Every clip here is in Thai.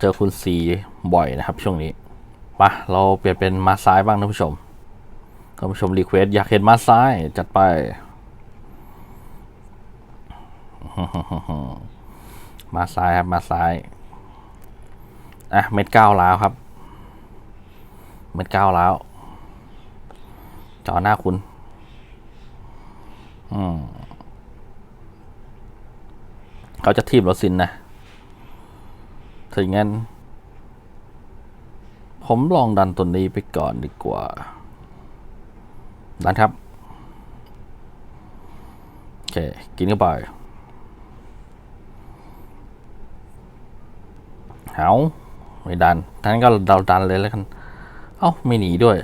เจอคุณซีบ่อยนะครับช่วงนี้ปะเราเปลี่ยนเป็นมาซ้ายบ้างท่านผู้ชมท่านผู้ชมรีเควสอยากเห็นมาซ้าย จัดไป มาซ้ายครับมาซ้ายอะเม็ดเก้าแล้วครับ เม็ดเก้าแล้วจอหน้าคุณอืมเขาจะทีบรถสินนะ ถึงงั้น ผมลองดันตัวนี้ไปก่อนดีกว่า ดันครับ โอเค กินเข้าไปเอาไม่ดันทั้นก็เราดันเลยแล้วกัน เอ้า ไม่หนีด้วย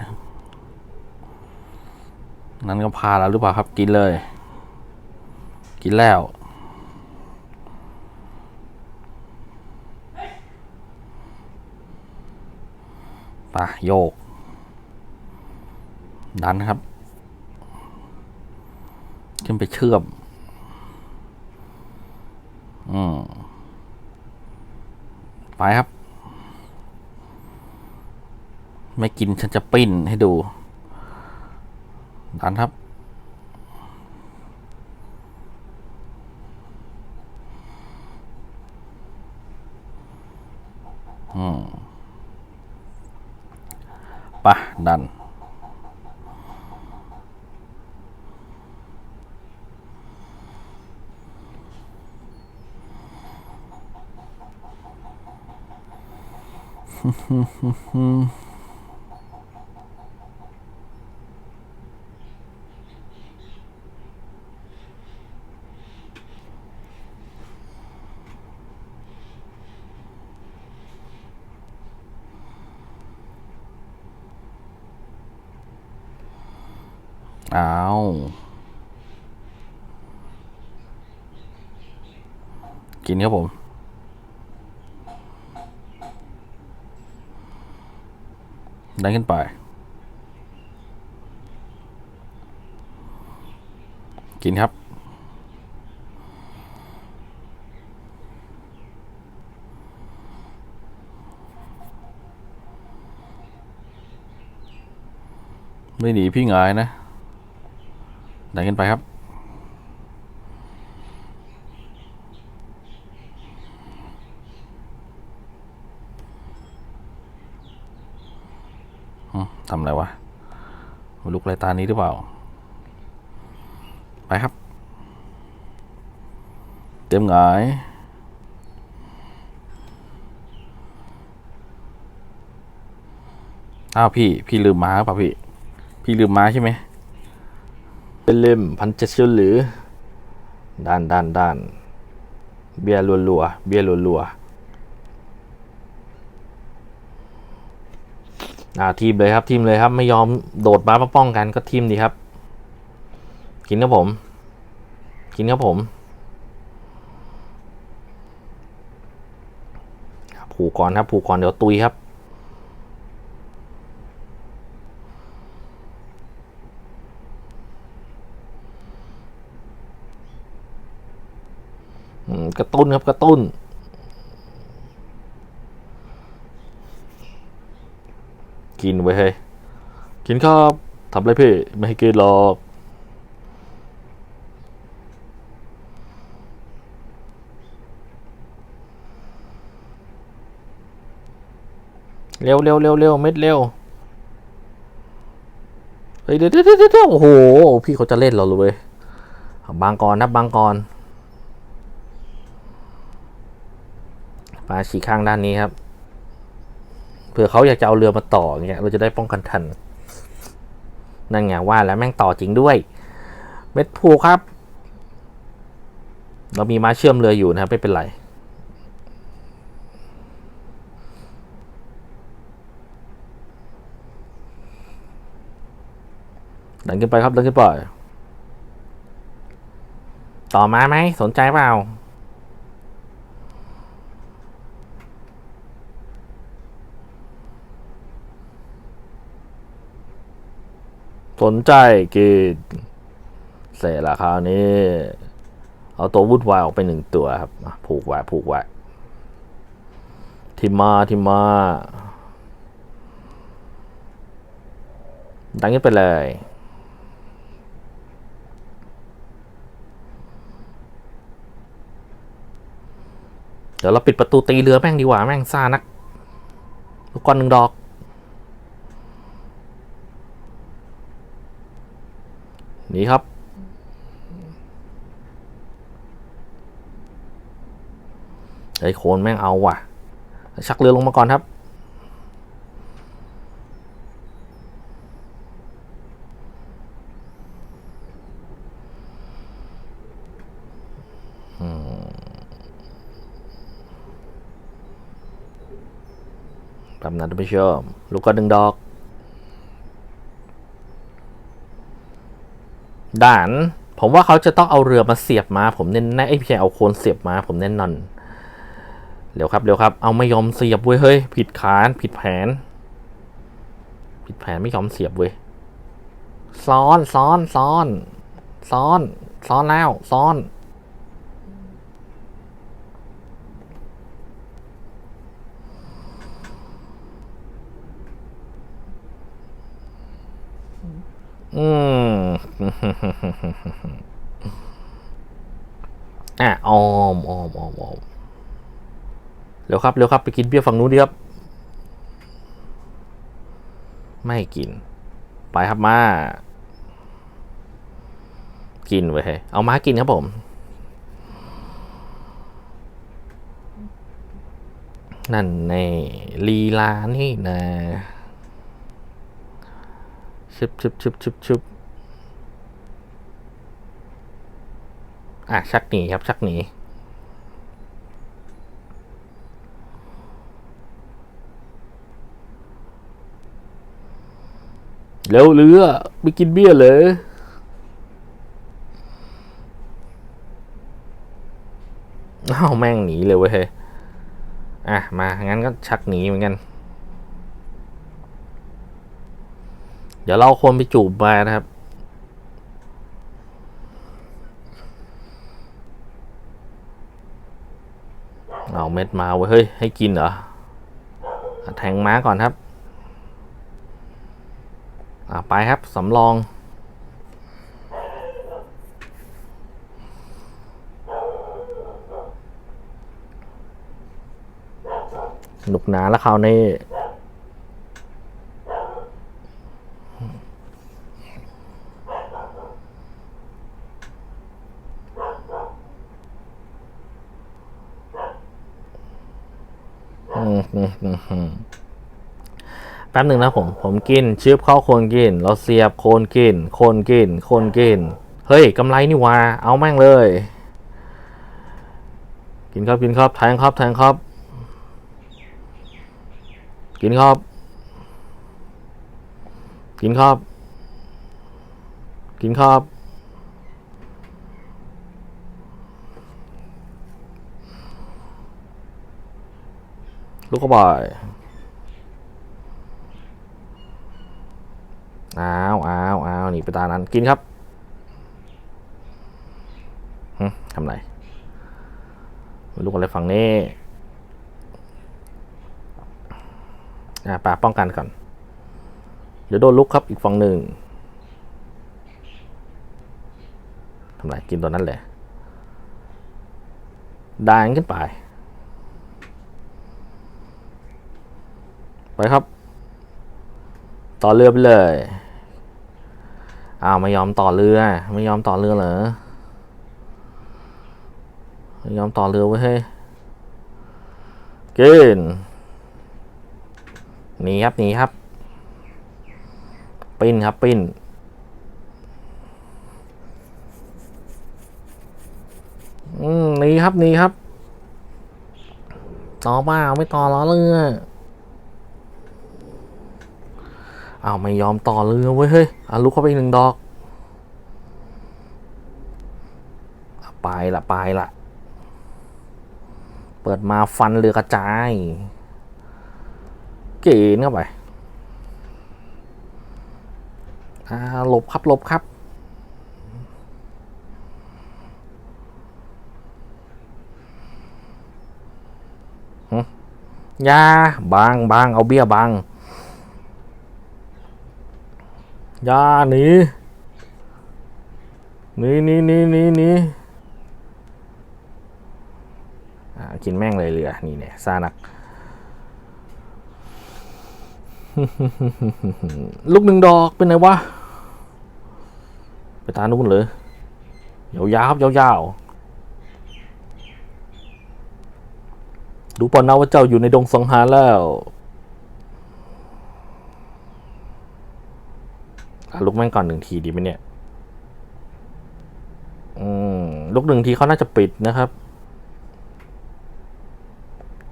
นั้นก็พาแล้วหรือเปล่าครับ กินเลย กินแล้ว ปะโยก ดันครับ ขึ้นไปเชื่อม อืม ไปครับ ไม่กินฉันจะปิ้นให้ดู ดันครับ ไปะดั อ้าวกินครับผม ดันขึ้นไป กินครับ ไม่หนีพี่หงายนะ ดันขึ้นไปครับ ทำอะไรวะมาลุกไรตานี้หรือเปล่า ไปครับ เต็มหงายอ้าวพี่ พี่ลืมม้าป่ะพี่ พี่ลืมม้าใช่ไหม เป็นเล่มพันเจ็ดชิลหรือ ด้านด้านด้านเบียร์รัวๆเบียร์รัวๆอ่าทีมเลยครับทีมเลยครับ ไม่ยอมโดดมาป้องกันก็ทีมดีครับ กินครับผม กินครับผมผูกก่อนครับผูกก่อนเดี๋ยวตุยครับ กระตุ้นครับกระตุ้น กินไว้เฮ้กินครับทำไรพี่ไม่ให้กินหรอกเร็วเร็วเร็วเร็วเม็ดเร็วเฮ้ยเดี๋ยวเดี๋ยวเดี๋ยวเดี๋ยวโอ้โห พี่เขาจะเล่นเราเลยเว้ยบางกรนะบางกร มาฉีกข้างด้านนี้ครับ เผื่อเขาอยากจะเอาเรือมาต่ออย่างเงี้ยเราจะได้ป้องกันทัน นั่นไงว่าแล้วแม่งต่อจริงด้วย เม็ดผูครับ เรามีม้าเชื่อมเรืออยู่นะครับไม่เป็นไรดันขึ้นไปครับดันขึ้นไป ต่อมาไหมสนใจเปล่า สนใจกินเสร็จล้วคราวนี้ เอาตัววุ่นวายออกไปหนึ่งตัวครับ ผูกไว้ผูกไว้ทิมมาทิมมาดังขึ้ไปเลยเดี๋ยวเราปิดประตูตีเรือแม่งดีกว่าแม่งซ่านักลูกก้อนหนึ่งดอก นี่ครับ ไอ้โคนแม่งเอาว่ะ ชักเรือลงมาก่อนครับแป๊บนะท่านผู้ชมลูกก็ดึงดอก ด่าน ผมว่าเขาจะต้องเอาเรือมาเสียบมา ผมเน้นแน่ไอ้พี่ใช่เอาโคนเสียบมา ผมเน้นนอนเร็วครับเร็วครับ เอาไม่ยอมเสียบเว้ยเฮ้ยผิดขานผิดแผน ผิดแผนไม่ยอมเสียบเว้ยซ้อนซ้อนซ้อน ซ้อน ซ้อนแล้วซ้อนอืมอ่ะออมออมออมออมเร็วครับเร็วครับ ไปกินเบี้ยฝั่งนู้นดีครับ ไม่กิน ไปครับมา กินไว้ให้เอามากินครับผม นั่นในลีลานี่นะชึบชึบชึบชึบชึบ อะชักหนีครับชักหนีเร็วเรือไปกินเบี้ยเลยอ้าวแม่งหนีเลยเว้ยอะมา งั้นก็ชักหนีเหมือนกัน เดี๋ยวเราควรไปจูบมานะครับ เอาเม็ดมาเว้ยเฮ้ยให้กินเหรอแทงม้าก่อนครับอ่าไปครับสำรองสนุกหนาแล้วคราวนี้อืมอืมอืมอืม แป๊บหนึ่งนะผม ผมกินชืบเข้าโคนกิน เราเสียบโคนกิน โคนกิน โคนกิน เฮ้ยกำไรนี่วาเอาแม่งเลย กินครับกินครับแทงครับแทงครับ กินครับ กินครับ กินครับลูกกระบอย อ้าวอ้าวอ้าวห นีไปตานั้นกินครับทำไรไม่รู้อะไรฝั่งนี้อ่าปาป้องกันก่อน เดี๋ยวโดนลุกครับอีกฝั่งหนึ่งทำไรกินตัวนั้นเลยดานขึ้นไป ไปครับ ต่อเรือไปเลย อ้าวไม่ยอมต่อเรือ ไม่ยอมต่อเรือเหรอไม่ยอมต่อเรือไว้ยเฮ้ยกินหนีครับหนีครับ ปิ้นครับปิ้นอืมหนีครับหนีครับ ต่อเปล่าไม่ต่อล้อเรือ อ้าวไม่ยอมต่อเรือเว้ยเฮ้ยอะลุกเข้าไปอีกหนึ่งดอก ไปละไปละ เปิดมาฟันเรือกระจาย เกณฑ์เข้าไปอาหลบครับหลบครับอยาบางบางเอาเบี้ยบาง อยาหนีหนีหนีหนีหนีหนีอ่ากินแม่งเลยเรือ นี่เนี่ยซานัก ลูกหนึ่งดอกเป็นไงวะ ไปตานู่นเลยยาวๆครับยาวๆดูปอนนะว่าเจ้าอยู่ในดงสังหารแล้วอะ ลุกแม่งก่อนหนึ่งทีดีไหมเนี่ย อืม ลุกหนึ่งทีเขาน่าจะปิดนะครับ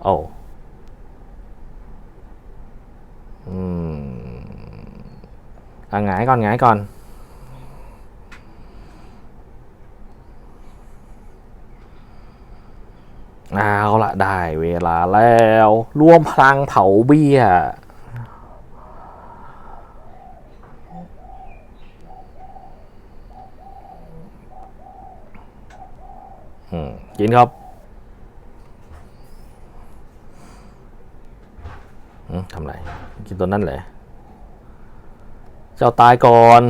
โอ้อืมอะหงายก่อนหงายก่อนเอาละได้เวลาแล้วร่วมพลังเผาเบี้ย กินครับทำไร กินตัวนั้นแหละ เจ้าตายก่อน